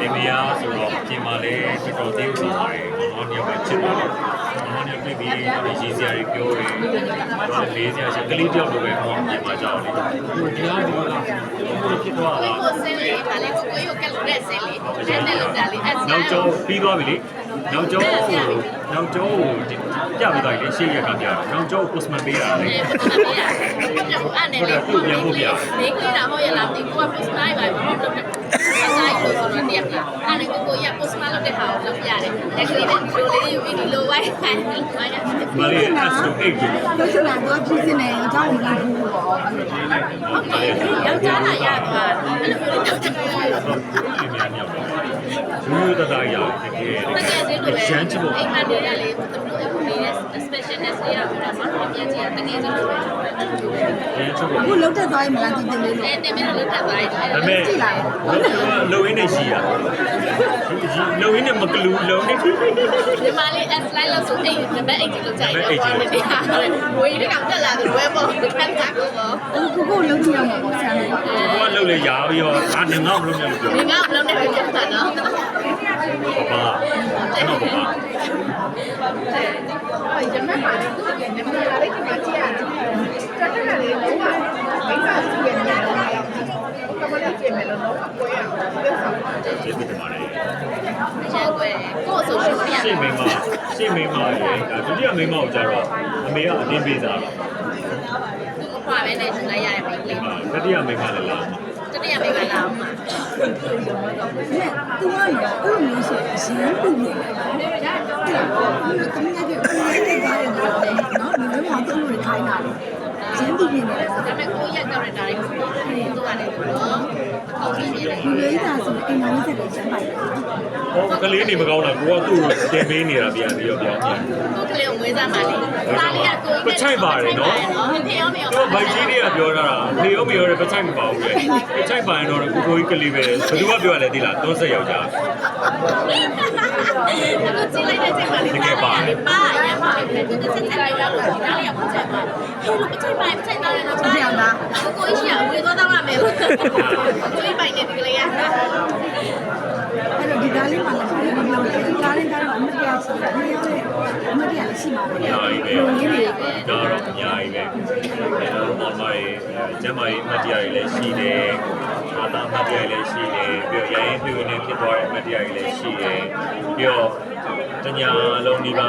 ဒီမယားဆိုတော့ပြင်မာလဲတော်တော်သေးဦးပါတယ်မောင်ညောင်ပဲချစ်တယ်မောင်ညောင်ပြပြီးဒီရေးစရာတွေပြောတယ်ဘာလဲလေးစရာရှိကလေးတယောက်လိုပဲဟောပြင်မာကြောက်လေဟိုတရားဒီလားဖြစ်သွားတာကိုစင်းလေးဒါလေးကိုကိုရုပ်ကက်လို့တဲ့စင်းလေးအဲ့နဲ့လောက်တာလေးအဲ့နောက်ကျောပြီးသွားပြီလေနောက်ကျောနောက်ကျောကိုပြပြီးသွားပြီလေရှေ့ရက်ကပြနောက်ကျောကို postman ပေးတာလေအဲ့ပတ်သက်ရအဲ့နဲ့လေးကိုပြန်ဖို့ပြနေကြတာဟောရလားဒီကိုက post လိုက်ပါဘာလို့လဲ ဆိုင်ကိုဆိုတော့တရားလားအဲ့နဲ့ကိုကိုရ post လုပ်တဲ့ဟာကိုလုပ်ပြတယ်လက်ကလေးနဲ့ဒီလိုလေးယူပြီးဒီလိုဝိုင်းခိုင်းနေပါရမလေး S to 8ကြီးလို့ဆိုတော့သူကဖြစ်နေတယ်အကြောင်းကိုလည်းဘူးပေါ့ဟုတ်တယ်ယောက်ျားလာရသွားအဲ့လိုမျိုးယောက်ျားလာရဒီများမြောက်တော့ရိုးရိုးသားသားရတကယ်တကယ်ချင်းလိုပဲရမ်းချစ်ဖို့အိမ်မနေတဲ့လေသူတို့အခုနေတဲ့ specialist တွေကပြောတာမဟုတ်ပြန်ကြည့်တကယ်ချင်းလိုပဲရမ်းချစ်ဖို့ အခုလုံးတက်သွားရင်မလားတင်တင်လေးလို့အဲတင်ပြီးတော့လက်ထပ်သွားတယ်ဒါပေမဲ့လုံရင်းနဲ့ရှိရလုံရင်းနဲ့မကလူလုံနေဒီမှာလေး S line လို့ဆိုအိမ်ဒီဘက်အိမ်ကြီးလို့ကြိုက်တော့ဘာလဲတရားလဲဝေးဒီကောင်တက်လာတယ်ဝဲပေါ်ခန်းတာကိုပေါ့အခုကိုကိုလုံးကြည့်ရမှာပေါ့ဆရာလေးကဘွားလုံလေရပြီးတော့အာနေငေါ့မလို့မျိုးပြောဒီကောင်ဘလုံးနဲ့ပြန်တာနော်ပါပါကျွန်တော်ပါ ရမက်ပါလေသူကလည်းနမလာလေးဒီမှာကြည့်ရတယ်။တက်တက်လေးလုံးဝမိစ္ဆာကြည့်ရတယ်လည်းမရဘူး။ကမလေးကြည့်မယ်လို့တော့ပွဲရအောင်။လ က်ဆောင်ကျေးဇူးတင်ပါတယ်ကျန်ကွယ်ကို့ဆိုရှုံးရရှေ့မိမရှေ့မိမရေဒုတိယမိမကိုကြတော့အမေကအတင်းပေးစားတာသူ့ခွာပဲနဲ့ယူလိုက်ရရဲ့မိလေးတတိယမိမလည်းလာတတိယမိကလာမှာနဲ့သူကတော့အဲ့လိုမျိုးဆိုအရင်ပြုတ်နေတယ်အဲ့ဒါကတမင်ကြီးကကိုယ်ရဲ့သားရဲ့တော့နော်ဒီလိုမှတော့လို့ခိုင်းတာလေရင်းပြီးနေတယ် ဒါပေမဲ့ကိုယ့်ရဲ့ character တွေသူကလည်းသူတော့ အောက်ပြီးနေတယ်ဒီလေးသားဆိုအင်္ဂါလေးဆက်တယ်ကျန်ပါတယ်ဟောကလေးနေမကောင်းတာကိုကသူ့ကိုတင်ပေးနေတာပြန်ပြီးတော့ပြောင်းပြန်ကိုယ်ကလေးကိုငွေစားမှလေးသားလေးကကိုယ်ပချိုက်ပါတယ်နော်ဖေရောမေရောတော့ဗိုက်ကြီးတွေကပြောတာနေရောမရောတဲ့ပချိုက်မပါဘူးလေပချိုက်ပါရင်တော့ကိုကိုကြီးကလေးပဲဘယ်သူကပြောရလဲဒီလားသုံးဆက်ယောက်ျားအခုကြည့်လိုက်တဲ့ချိန်မှာလေးပါလေးပါရမ်းပါလေသူတစ်ချက်ချက်လိုက်တော့ဒါလေးကပချိုက်ပါဟဲ့ပချိုက်ပါပချိုက်ပါရတော့ပါရလားကိုကြီးကဝေသွားတော့မှမယ်ကိုကြီး ပိုင်နေဒီကလေးကအဲ့တော့ဒီကားလေးမှလည်းဒီလိုလေဒီကားလေးကတော့အမတရားရှိတယ်အမရတဲ့အမတရားလည်းရှိမှာပဲအများကြီးပဲလူရင်းတွေဒါတော့အများကြီးပဲအဲတော့မမရေကျမကြီးမတ်တရားကြီးလည်းရှိတယ်အာသာမတ်တရားကြီးလည်းရှိတယ်ပြီးတော့ရရင်ပြွေနေဖြစ်သွားတဲ့မတ်တရားကြီးလည်းရှိတယ်ပြီးတော့တညာလုံးဒီပါ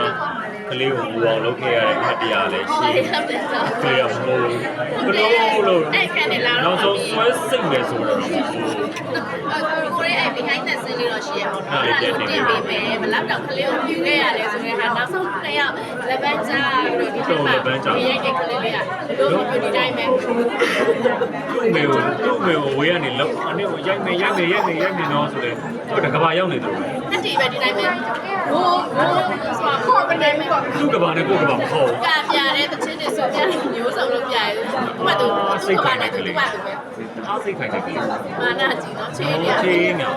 ကလေးကိုဘူအောင်လုပ်ခဲ့ရတဲ့မတ်တရားလည်းရှိတယ်ဟုတ်တယ်ဆိုကလေးကမဟုတ်ဘလို့လို့အဲ့ခံနေလာတော့နောက်ဆုံးဆွဲစိတ်ပဲဆိုတော့အခုကိုရဲ့ behind the scene လေးတော့ရှိရအောင်နော်အဲ့ဒါတင်ပေးမယ်ဘယ်လောက်တော့ကလေးကိုပြူခဲ့ရလဲဆိုတဲ့ဟာနောက်ဆုံးတစ်ယောက်လက်ပန်းချပြီးတော့ဒီမှာဒီရဲ့ကလေးလေးကတို့ပြူဒီတိုင်းပဲသူ့မေကိုသူ့မေကိုဝေးကနေလောက်အနေကိုရိုက်နေရိုက်နေရိုက်နေရိုက်နေတော့ဆိုတော့သူကကဘာရောက်နေတယ်အတီးပဲဒီတိုင်းပဲဟိုဟိုဆိုတော့ ခေါ်ပတိုင်းပဲသူ့ကဘာနဲ့ကိုကဘာမဟုတ်ကပြတဲ့တချင်းတွေဆိုပြမျိုးစုံလို့ပြရဲဥပမာသူသူ့ဘာနဲ့သူ့ဘာလို့ပဲအားစိတ်ခိုင်တဲ့ကလေးမာနာကြည့်နော်ချေးနေရချေးနေ